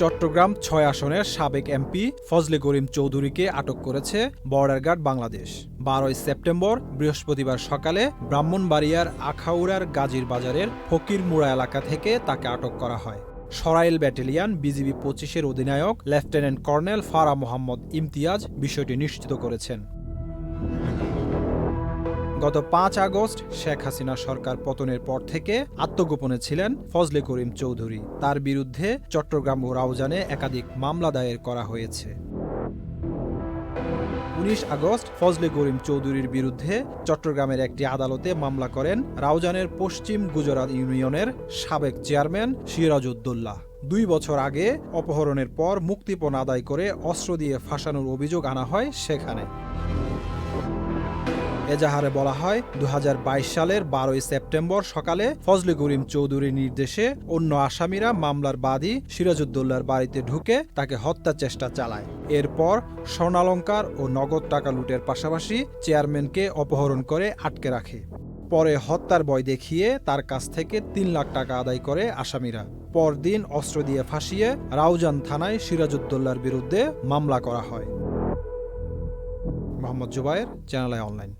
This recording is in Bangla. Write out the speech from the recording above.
চট্টগ্রাম ছয় আসনের সাবেক এমপি ফজলে করিম চৌধুরীকে আটক করেছে বর্ডার গার্ড বাংলাদেশ। বারোই সেপ্টেম্বর বৃহস্পতিবার সকালে ব্রাহ্মণবাড়িয়ার আখাউড়ার গাজীর বাজারের ফকিরমুড়া এলাকা থেকে তাকে আটক করা হয়। সরাইল ব্যাটালিয়ন বিজিবি পঁচিশের অধিনায়ক লেফটেন্যান্ট কর্নেল ফারা মোহাম্মদ ইমতিয়াজ বিষয়টি নিশ্চিত করেছেন। গত পাঁচ আগস্ট শেখ হাসিনা সরকার পতনের পর থেকে আত্মগোপনে ছিলেন ফজলে করিম চৌধুরী। তার বিরুদ্ধে চট্টগ্রাম ও রাউজানে একাধিক মামলা দায়ের করা হয়েছে। উনিশ আগস্ট ফজলে করিম চৌধুরীর বিরুদ্ধে চট্টগ্রামের একটি আদালতে মামলা করেন রাউজানের পশ্চিম গুজরাট ইউনিয়নের সাবেক চেয়ারম্যান সিরাজউদ্দৌল্লাহ দুই বছর আগে অপহরণের পর মুক্তিপণ আদায় করে অস্ত্র দিয়ে ফাঁসানোর অভিযোগ আনা হয় সেখানে। এজাহারে বলা হয় দু হাজার বাইশ সালের বারোই সেপ্টেম্বর সকালে ফজলে করিম চৌধুরীর নির্দেশে অন্য আসামিরা মামলার বাদী সিরাজউদ্দৌলার বাড়িতে ঢুকে তাকে হত্যা চেষ্টা চালায়। এরপর স্বর্ণালঙ্কার ও নগদ টাকা লুটের পাশাপাশি চেয়ারম্যানকে অপহরণ করে আটকে রাখে। পরে হত্যার বয় দেখিয়ে তার কাছ থেকে তিন লাখ টাকা আদায় করে আসামিরা। পরদিন অস্ত্র দিয়ে ফাঁসিয়ে রাউজান থানায় সিরাজউদ্দৌলার বিরুদ্ধে মামলা করা হয়। Mohammad Zubair, channel online.